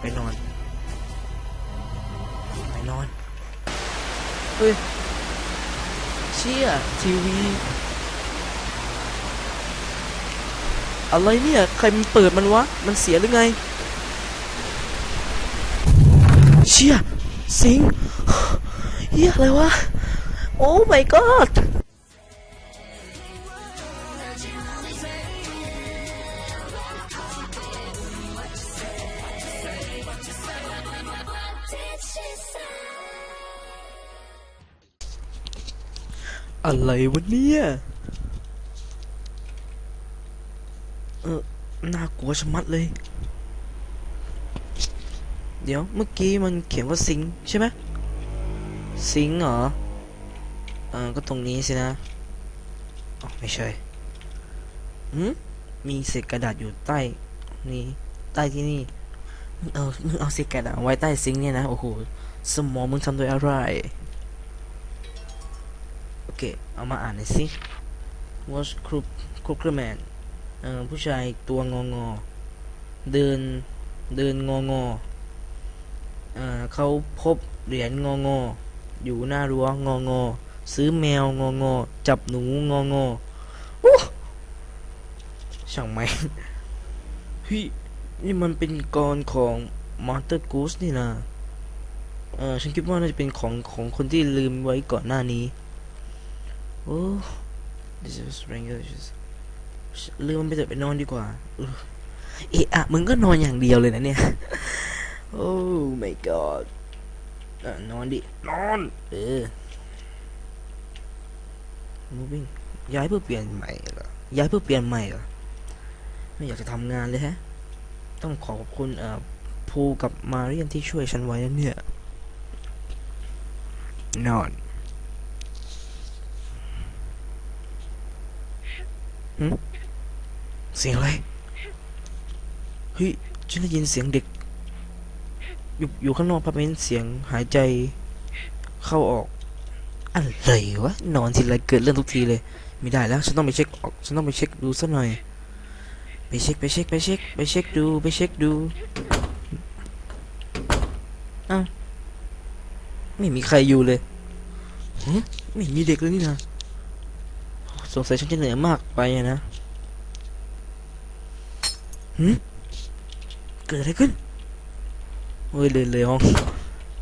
ไปนอน ไปนอน เฮ้ย เชี่ยทีวี อะไรเนี่ย ใครมันเปิดมันวะ มันเสียหรือไง เชี่ย สิงเฮียอะไรวะ โอ้ my god อะไรวะเนี่ย เออน่ากลัวชะมัดเลย เดี๋ยวเมื่อกี้มันเขียนว่าสิงใช่ไหมสิงเหรอเออก็ตรงนี้สินะอ๋อไม่ใช่หืมมีเศษกระดาษอยู่ใต้นี่ใต้ที่นี่มึงเอามึงเอาเศษกระดาษไว้ใต้ซิงเนี่ยนะโอ้โหสมองมึงทำโดยอะไร เค เอามาอ่านหน่อยสิ was crook c r o o man ผู้ชายตัวงองอเดินเดินงองอเขาพบเหรียญงองออยู่หน้ารั้วงองอซื้อแมวงองอจับหนูงองออู้ช่างไหมเฮ้ยนี่มันเป็นกรของมอนเตอร์กูสนี่นะเออฉันคิดว่าน่าจะเป็นของของคนที่ลืมไว้ก่อนหน้านี้ โอ้ this is regular just ลืมมันไปเถอะไปนอนดีกว่าเออเอะอะมึงก็นอนอย่างเดียวเลยนะเนี่ยโอ้ my god อะนอนดิ นอน เออ moving ย้ายเพื่อเปลี่ยนใหม่เหรอ ย้ายเพื่อเปลี่ยนใหม่เหรอ ไม่อยากจะทำงานเลยฮะ ต้องขอขอบคุณเอ่อภูกับมาเรียนที่ช่วยฉันไว้นะเนี่ย นอน หืเสียงอะไร เฮ้ย ฉันได้ยินเสียงเด็ก อยู่อยู่ข้างนอกพับเป็นเสียงหายใจเข้าออก อะไรวะ นอนทีไรเกิดเรื่องทุกทีเลย ไม่ได้แล้ว ฉันต้องไปเช็คออก ฉันต้องไปเช็คดูสักหน่อย ไปเช็ค ไปเช็ค ไปเช็ค ไปเช็คดู ไปเช็คดู อ้าว ไม่มีใครอยู่เลยฮะไม่มีเด็กเลยนี่นะ สงสัยฉันจะเหนื่อยมากไปอะนะหืมเกิดอะไรขึ้นเฮ้ยเลยเลยห้อง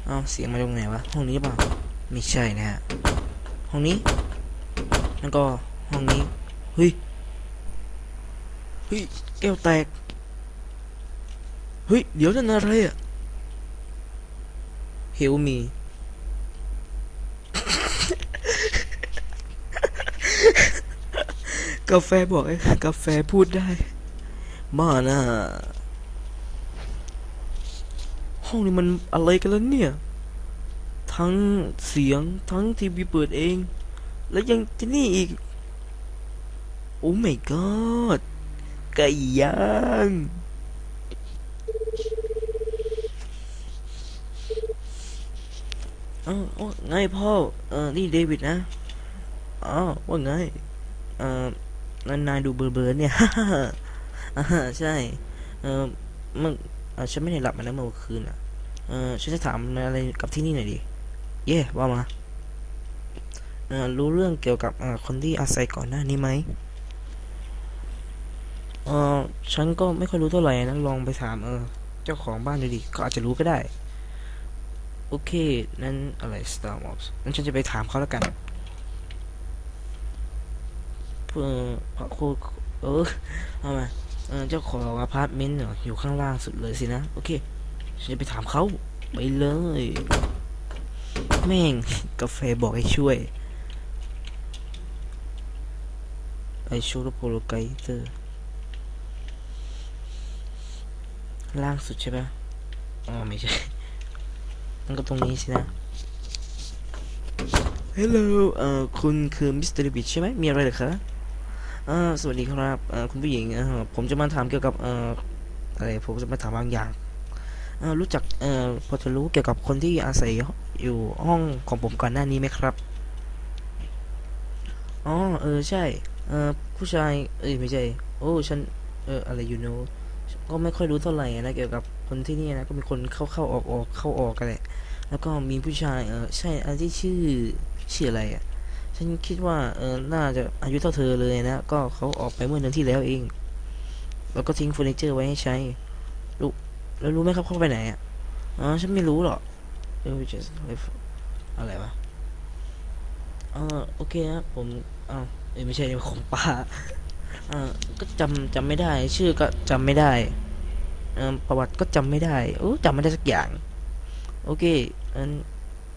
อ้าวเสียงมาจากไหนวะห้องนี้เปล่าไม่ใช่นะฮะห้องนี้แล้วก็ห้องนี้เฮ้ยเฮ้ยแก้วแตกเฮ้ยเดี๋ยวนั่นอะไรอะเฮลมี กาแฟบอกไอ้กาแฟพูดได้บ้าน่ะห้องนี้มันอะไรกันแล้วเนี่ย ทั้งเสียงทั้งทีวีเปิดเอง แล้วยังที่นี่อีก โอ้ my god ไก่ย่างเอ้าว่าไงพ่อ เออ นี่เดวิดนะอ๋อว่าไง เออ นายนายดูเบอร์เบอร์เนี่ยอ่าใช่ เออมึงเออฉันไม่ได้หลับมานะเมื่อคืนอะ เออฉันจะถามอะไรกับที่นี่หน่อยดิ เย่ว่ามา เออรู้เรื่องเกี่ยวกับเอ่อคนที่อาศัยก่อนหน้านี้ไหมเออฉันก็ไม่ค่อยรู้เท่าไหร่นะลองไปถามเออ เจ้าของบ้านดูดิเขาอาจจะรู้ก็ได้ โอเค นั้นอะไร Star Wars นั้นฉันจะไปถามเขาแล้วกัน เพื่อพระครูเออเอามาเจ้าของอพาร์ตเมนต์เหรออยู่ข้างล่างสุดเลยสินะ โอเคฉันจะไปถามเขาไปเลย แม่ง กาแฟบอกให้ช่วยไอชูรโปโลไกเตอร์ ล่างสุดใช่ปะอ๋อ ไม่ใช่ มันก็ตรงนี้สินะ ฮัลโหลเอ่อ คุณคือมิสเตอร์บิชใช่ไหม มีอะไรเหรอคะ สวัสดีครับคุณผู้หญิงผมจะมาถามเกี่ยวกับอะไรผมจะมาถามบางอย่างรู้จักอพอจะรู้เกี่ยวกับคนที่อาศัยอยู่ห้องของผมก่อนหน้านี้ไหมครับอ๋อเออใช่ผู้ชายเอ้ยไม่ใช่โอ้ฉันเอออะไร you know ก็ไม่ค่อยรู้เท่าไหร่นะเกี่ยวกับคนที่นี่นะก็มีคนเข้าเข้าออกออกเข้าออกกันแหละแล้วก็มีผู้ชายเออใช่อันที่ชื่อชื่ออะไรอะ ฉันคิดว่าเออน่าจะอายุเท่าเธอเลยนะ ก็เขาออกไปเมื่อเดือนที่แล้วเอง แล้วก็ทิ้งเฟอร์นิเจอร์ไว้ให้ใช้รู้แล้วรู้ไหมครับเขาไปไหนอะอ๋อฉันไม่รู้หรอกเออ just อะไรวะเออโอเคครับผมอ้าวเอ้ยไม่ใช่ของป้าเออก็จำจำไม่ได้ ชื่อก็จำไม่ได้เออประวัติก็จำไม่ได้โอ้จำไม่ได้สักอย่าง โอเคอัน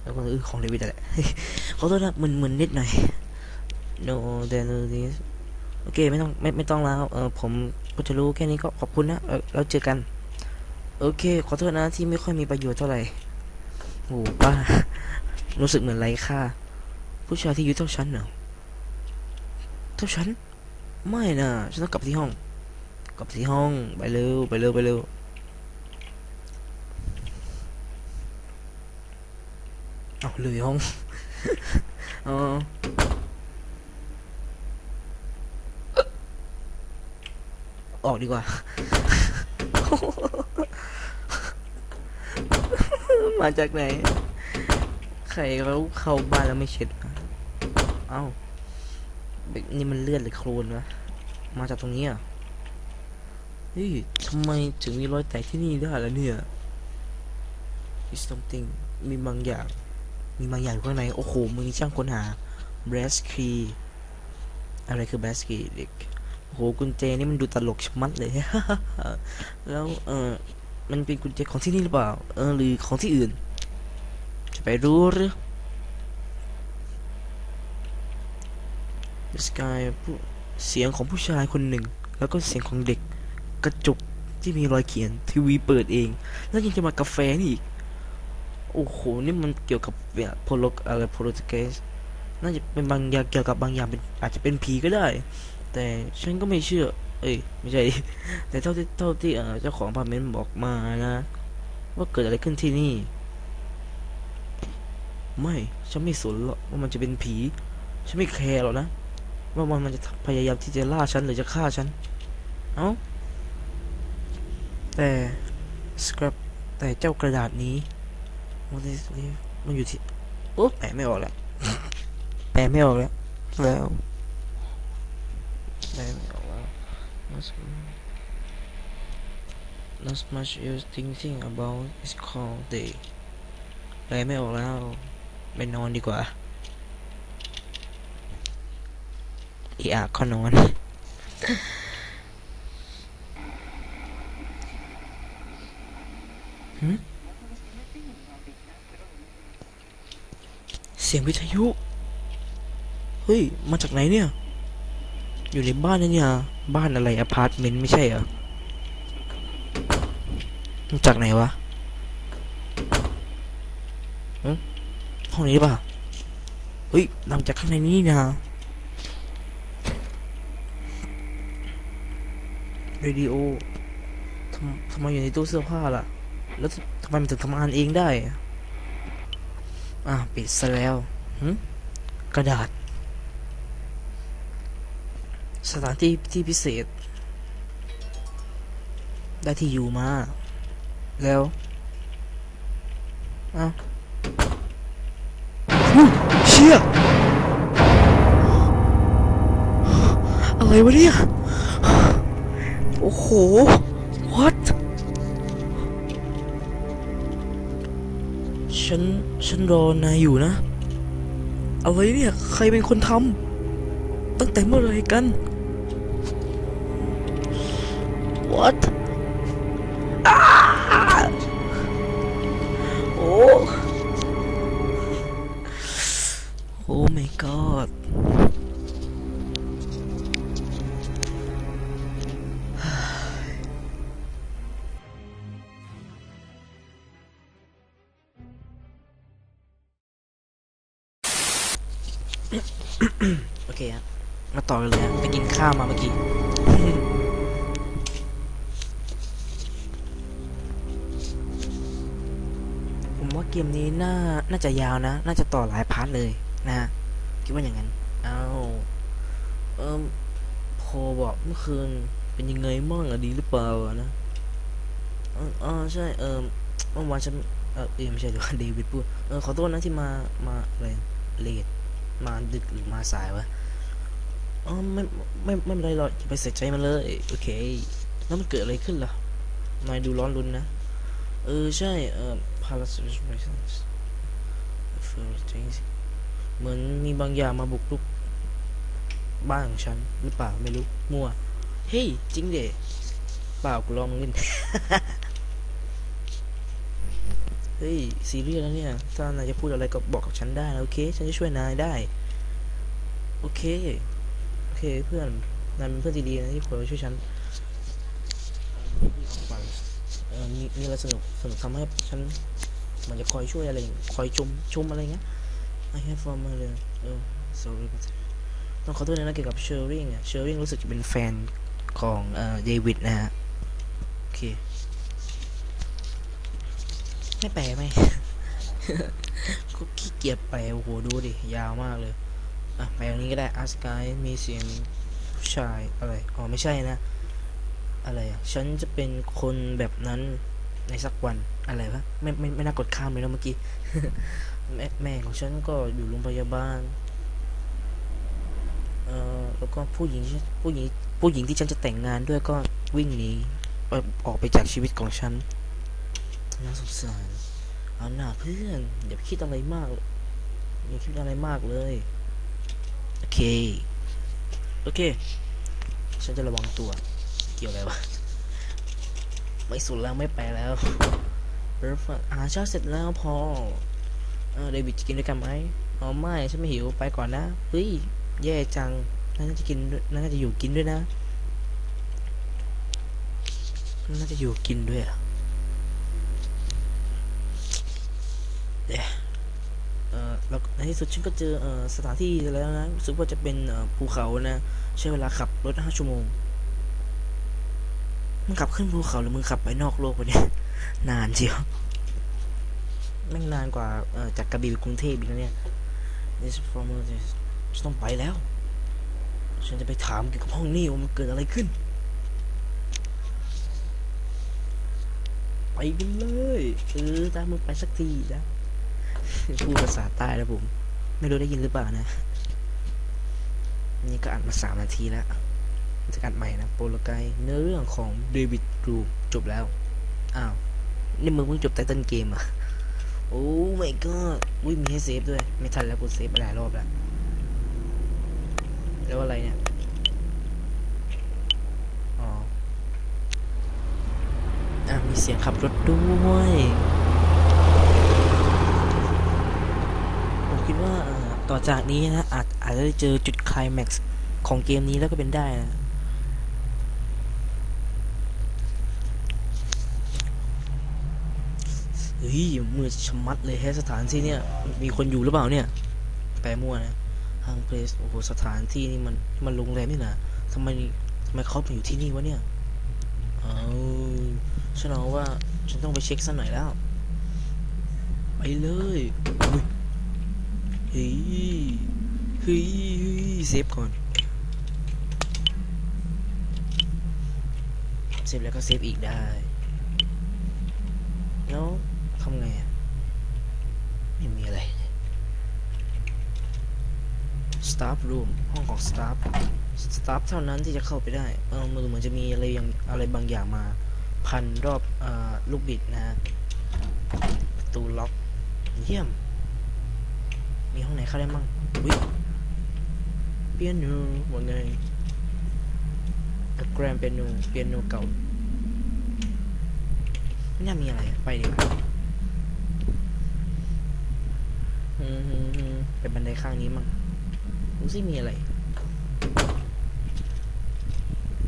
แล้วก็เออของเดวิดแหละขอโทษนะมึนมึนนิดหน่อย no there no this โอเคไม่ต้องไม่ไม่ต้องแล้วเออผมก็จะรู้แค่นี้ก็ขอบคุณนะเออเราเจอกัน โอเค ขอโทษนะที่ไม่ค่อยมีประโยชน์เท่าไหร่โหป้า รู้สึกเหมือนไร้ค่าผู้ชายที่อายุเท่าฉันเหรอเท่าฉัน ไม่นะฉันต้องกลับที่ห้อง กลับที่ห้องไปเร็วไปเร็วไปเร็ว เอาเลยห้องอ๋อออกดีกว่า มาจากไหน ใครเขาเข้าบ้านแล้วไม่เช็ด เอ้าเด็กนี่มันเลือดหรือโคลนวะ มาจากตรงนี้อะ เฮ้ยทำไมถึงมีรอยแตกที่นี่ได้ล่ะเนี่ย is something มีบางอย่าง มีบางอย่างอยู่ข้างใน โอ้โห มือนี้ช่างค้นหา breast key อะไรคือ breast key เด็กโอ้โห กุญแจนี่มันดูตลกชะมัดเลย แล้ว เออมันเป็นกุญแจของที่นี่หรือเปล่า เออ หรือของที่อื่น จะไปรู้หรือ This guy ผู้เสียงของผู้ชายคนหนึ่ง แล้วก็เสียงของเด็ก กระจกที่มีรอยเขียน ทีวีเปิดเอง แล้วยังจะมากาแฟนี่อีก โอ้โห นี่มันเกี่ยวกับเนี่ยโพลกอะไรโพลตเกสน่าจะเป็นบางอย่างเกี่ยวกับบางอย่างเป็นอาจจะเป็นผีก็ได้ แต่ฉันก็ไม่เชื่อ เอ้ยไม่ใช่ แต่เท่าที่เท่าที่เจ้าของพาร์เมนต์บอกมานะ ว่าเกิดอะไรขึ้นที่นี่ ไม่ ฉันไม่สนหรอกว่ามันจะเป็นผี ฉันไม่แคร์หรอกนะ ว่ามันมันจะพยายามที่จะล่าฉันหรือจะฆ่าฉัน เอ้าแต่สครับแต่เจ้ากระดาษนี้ What is this มันอยู่ที่โอ้แปลไม่ออกแล้วแปลไม่ออกแล้วแล้วแปลไม่ออกแล้ว Not not much use thinking about is called day แปลไม่ออกแล้วไปนอนดีกว่าอีอาก็นอนหึ เสียงวิทยุ เฮ้ย มาจากไหนเนี่ย อยู่ในบ้านนะเนี่ย บ้านอะไรอพาร์ตเมนต์ไม่ใช่เหรอมาจากไหนวะห้องนี้ป่ะ เฮ้ยนำจากข้างในนี้นะเรดิโอทำทำไมอยู่ในตู้เสื้อผ้าล่ะ แล้วทำไมมันถึงทำงานเองได้ อะอะปิดซะแล้วกระดาษ สถานที่ที่พิเศษ ได้ที่อยู่มา แล้วอ้าวเชี่ยอะไรวะเนี่ย โอ้โห what ฉัน ฉันรอนายอยู่นะ อะไรเนี่ย ใครเป็นคนทำตั้งแต่เมื่อไหรกัน what อเลยไปกินข้าวมาเมื่อกี้ผมว่าเกมนี้น่าน่าจะยาวนะ น่าจะต่อหลายพาร์ทเลยนะฮะคิดว่าอย่างนั้นเอาเอิมพอบอกเมื่อคืนเป็นยังไงมั่งอะดีหรือเปล่านะเออเอใช่เออเมื่อวานฉันเออไม่ใช่ดีกว่าเดวิดพูดเออขอโทษนะที่มามาอะไรเลทมาดึกหรือมาสายวะ อ๋อไม่ไม่ไม่เป็นไรหรอกอย่าไปเสียใจมันเลย โอเค แล้วมันเกิดอะไรขึ้นล่ะ นายดูร้อนรุนนะ เออใช่ เออ Parasites เหมือนมีบางอย่างมาบุกรุกบ้านของฉันหรือเปล่าไม่รู้ มั่ว เฮ้ย จริงเดะเปล่ากูลองมึงเล่นเฮ้ยซีเรียสแล้วเนี่ย ถ้านายจะพูดอะไรก็บอกกับฉันได้นะโอเค ฉันจะช่วยนายได้ โอเค เคเพื่อนนายเป็นเพื่อนที่ดีนะที่คอยช่วยฉันเออมีมีอะไรสนุกสนุกทำให้ฉันมันจะคอยช่วยอะไรคอยชมชมอะไรเงี้ย I have from มาเลยเออ sorry but ต้องขอโทษนะเกี่ยวกับเชอร์ริงอะเชอร์ริงรู้สึกจะเป็นแฟนของเอ่อเดวิดนะฮะโอเคไม่แปลไหมก็ขี้เกียจแปลโอ้โหดูดิ ยาวมากเลย อะแปลอย่างนี้ก็ได้อาสกายมีเสียงผู้ชายอะไร อ๋อ ไม่ใช่นะ อะไรอะ ฉันจะเป็นคนแบบนั้นในสักวัน อะไรวะ ไม่ไม่ไม่น่ากดข้ามเลยนะเมื่อกี้ แม่แม่ของฉันก็อยู่โรงพยาบาล เอ่อ แล้วก็ผู้หญิงผู้หญิงผู้หญิงที่ฉันจะแต่งงานด้วยก็วิ่งหนีอออกไปจากชีวิตของฉัน น่าสงสาร เอาหน้าเพื่อนอย่าคิดอะไรมากอย่าคิดอะไรมากเลย โอเค โอเค ฉันจะระวังตัว เกี่ยวอะไรวะ ไม่สุดแล้วไม่ไปแล้วเบิร์ฟอาหาเช้าเสร็จแล้วพอเออเดวิดจะกินด้วยกันไหมอ๋อไม่ฉันไม่หิวไปก่อนนะ เฮ้ย แย่จังน่าจะกินน่าจะอยู่กินด้วยนะ น่าจะอยู่กินด้วยอะ เดี๋ยวเออแล้วใน ที่สุดฉันก็เจออสถานที่แล้วนะรู้สึกว่าจะเป็นภูเขานะ ใช้เวลาขับรถห้าชั่วโมงมึงขับขึ้นภูเขาหรือมึงขับไปนอกโลกวะเนี่ยนานเชียวแม่งนานกว่าจากกระบี่ไปกรุงเทพอีกนะเนี่ย This from this ฉันต้องไปแล้ว ฉันจะไปถามเกี่ยวกับห้องนี้ว่ามันเกิดอะไรขึ้น ไปกันเลย เออตามมึงไปสักทีนะพูดภาษาใต้แล้วผม ไม่รู้ได้ยินหรือเปล่านะ นี่ก็อัดมาสามนาทีแล้ว จะอัดใหม่นะโปรโลไกเนื้อเรื่องของเดวิดรูจบแล้ว อ้าว นี่มึงเพิ่งจบไตเติ้ลเกมอะ โอ้ my god อุ้ยมีให้เซฟด้วย ไม่ทันแล้วกูเซฟหลายรอบแล้ว แล้วอะไรเนี่ยอ๋ออะมีเสียงขับรถด้วย ผมคิดว่าเอ่อ ต่อจากนี้นะอาจอาจจะเจอจุดคลายแม็กซ์ของเกมนี้แล้วก็เป็นได้นะเฮ้ยมือชมัดเลยแฮสถานที่เนี่ย มีคนอยู่หรือเปล่าเนี่ย แปลมั่วนะฮังเพลสโอ้โหสถานที่นี่มันมันโรงแรมนี่นะทำไมทำไมเขามาอยู่ที่นี่วะเนี่ยเอาฉันเอาว่าฉันต้องไปเช็คสักหน่อยแล้ว ไปเลยอุ๊ย เฮ้ยเฮ้ยเฮ้ยเซฟก่อน เซฟแล้วก็เซฟอีกได้ แล้วทำไงอะ ไม่มีอะไร staff room ห้องของ staff staff เท่านั้นที่จะเข้าไปได้ เออมือเหมือนจะมีอะไรอยังอะไรบางอย่างมา พันรอบอ่อลูกบิดนะฮะประตูล็อก เยี่ยม มีห้องไหนเข้าได้มั่งวิเปียโนว่าไงแกรมเปียโนเปียโนเก่าไม่น่ามีอะไรไปดีกว่าเป็นบันไดข้างนี้มั่งดูสิมีอะไร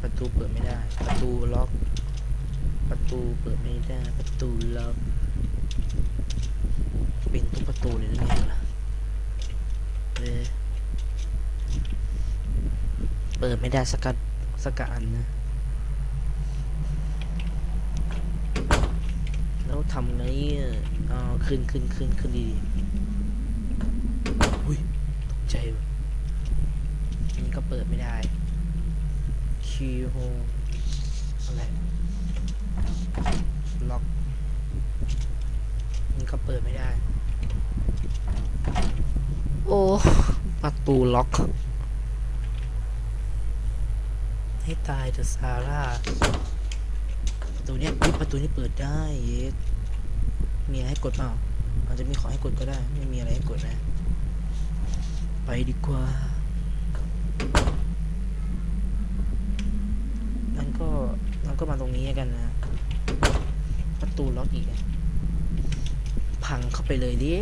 ประตูเปิดไม่ได้ ประตูล็อก ประตูเปิดไม่ได้ ประตูล็อก เป็นทุกประตูเลยหรือไงล่ะ เออเปิดไม่ได้สักกัดสักกะอันนะ แล้วทำไงอะอ๋อขึ้นขึ้นขึ้นขึ้นดีอุ้ยตกใจว่ะอันก็เปิดไม่ได้ คีย์โฮอะไร ล็อกมันก็เปิดไม่ได้ โอ้ประตูล็อกให้ตายเถอะซาร่าประตูเนี้ยประตูนี้เปิดได้เยสมีอะไรให้กดเปล่าอาจจะมีของให้กดก็ได้ ไม่มีอะไรให้กดนะ ไปดีกว่างั้นก็งั้นก็มาตรงนี้กันนะ ประตูล็อกอีก พังเข้าไปเลยดิ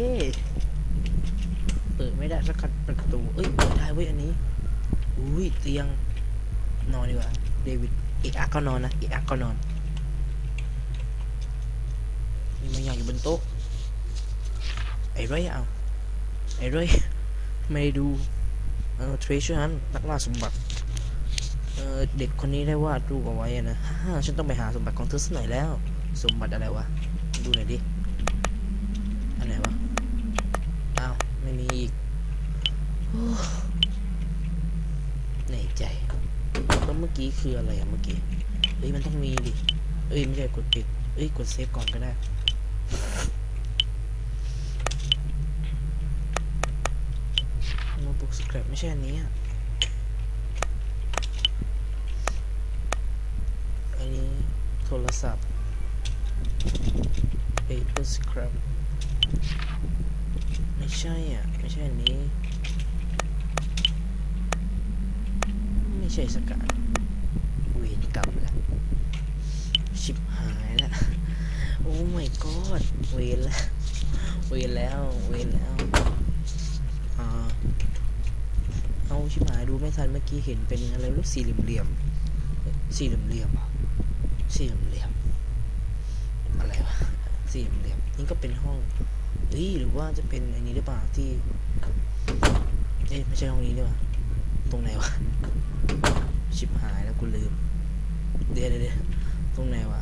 เปิดไม่ได้สักประตู เอ้ยเปิดได้เว้ยอันนี้ อุ้ยเตียง นอนดีกว่า เดวิดอีกอักก็นอนนะ อีกอักก็นอน มีบางอย่างอยู่บนโต๊ะ ไอ้เร่ยเอา ไอ้เร่ยไม่ได้ดูเออ treasure hunt นักล่าสมบัติ เออเด็กคนนี้ได้วาดรูปเอาไว้นะฮ่าฉันต้องไปหาสมบัติของเธอสักหน่อยแล้ว สมบัติอะไรวะ ดูหน่อยดิ อันไหนวะ อ้าว ไม่มีอีกโอ้ในใจ แล้วเมื่อ กี้คืออะไรอะเมื่อกี้เอ้ยมันต้องมีดิ เอ้ยไม่ใช่กดปิด เอ้ยกดเซฟก่อนก็ได้ โน้ตบุ๊กสครับไม่ใช่อันนี้อะอันนี้โทรศัพท์ paper scrap ไม่ใช่อะ ไม่ใช่อันนี้ ไม่ใช่สกัด รกรรมละชิบหายละโอ้ my god เวรละเวรแล้วเวรแล้วอ่าเอาชิบหายดูไม่ทันเมื่อกี้เห็นเป็นอะไรลูกสี่เหลี่ยมๆสี่เหลี่ยมๆอะสี่เหลี่ยมอะไรวะสี่เหลี่ยมนี่ก็เป็นห้องเฮ้ยหรือว่าจะเป็นอันนี้หรือเปล่าที่เอ๊ะไม่ใช่ห้องนี้ด้วยตรงไหนวะชิบหายแล้วกูลืม เดี๋ยวเดี๋ยวตรงไหนวะ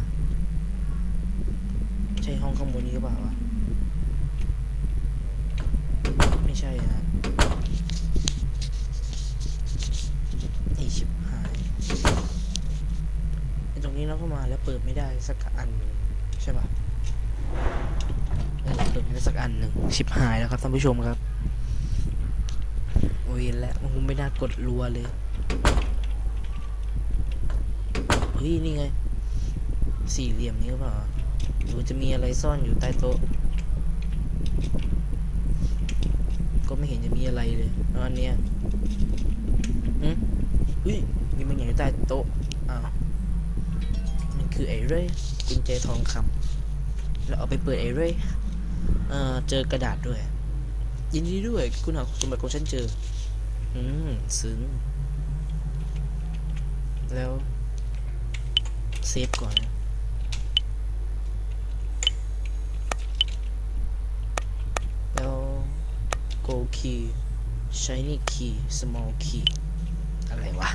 ใช่ห้องข้างบนนี้หรือเปล่าวะ ไม่ใช่นะไอชิบหายไอตรงนี้เราก็มาแล้วเปิดไม่ได้สักอันใช่ปะเออเปิดไม่ได้สักอันหนึ่งชิบหายแล้วครับท่านผู้ชมครับโอ้ยแล้วมันคงไม่น่ากดรัวเลย ฮ้ยนี่ไง สี่เหลี่ยมนี้เปล่าหรือจะมีอะไรซ่อนอยู่ใต้โต๊ะ ก็ไม่เห็นจะมีอะไรเลยแล้วอันเนี้ยอืมอุ้ยมีบางอย่างอยู่ใต้โต๊ะอ้าวมันคือไอ้เร่ยกุญแจทองคำแล้วเอาไปเปิดไอ้เร่ยเอ่อเจอกระดาษด้วย ยินดีด้วย คุณหาสมบัติของฉันเจอ อืมซึ้งแล้ว เซฟก่อนนะแล้ว gold key shiny key small key อะไรวะ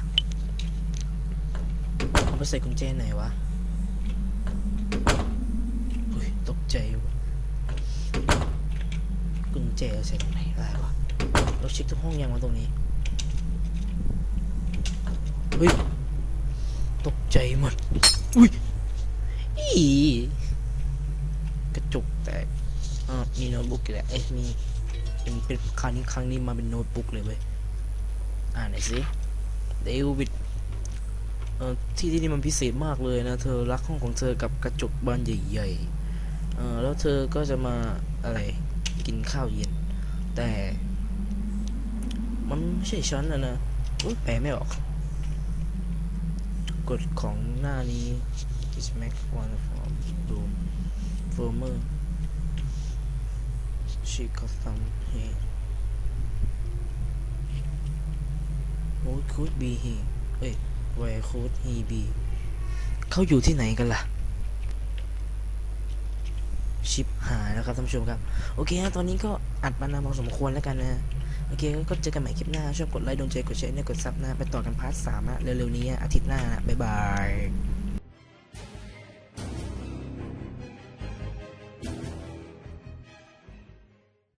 เอาไปใส่กุญแจไหนวะอุ้ยตกใจวะกุญแจเอาใส่ตรงไหนอะได้วะ เราเช็คทุกห้องยังวะตรงนี้ เฮ้ย ตกใจหมด อุ้ยอีกระจกแตกอ่ามีโน้ตบุ๊กอีกแล้วเอ้ยมีเป็นเป็นครั้งนี้ครั้งนี้มาเป็นโน้ตบุ๊กเลยเว้ย อ่านหน่อยสิเดวิดเอ่อที่ที่นี่มันพิเศษมากเลยนะ เธอรักห้องของเธอกับกระจกบานใหญ่ๆ เออแล้วเธอก็จะมาอะไรกินข้าวเย็น แต่ มันไม่ใช่ฉันนะนะอุ๊ยแปลไม่ออก กฎของหน้านี้ is make one from room firmer she got some here who could be he เอ้ย where could he be เขาอยู่ที่ไหนกันล่ะ ชิปหายแล้วครับท่านผู้ชมครับ โอเคฮะตอนนี้ก็อัดมานานพอสมควรแล้วกันนะ โอเคก็เจอกันใหม่คลิปหน้า ชอบกดไลค์โดนใจกดแชร์เนี่ยกดซับนะ ไปต่อกันพาร์ทสามอะเร็วๆนี้อะอาทิตย์หน้านะบ๊ายบาย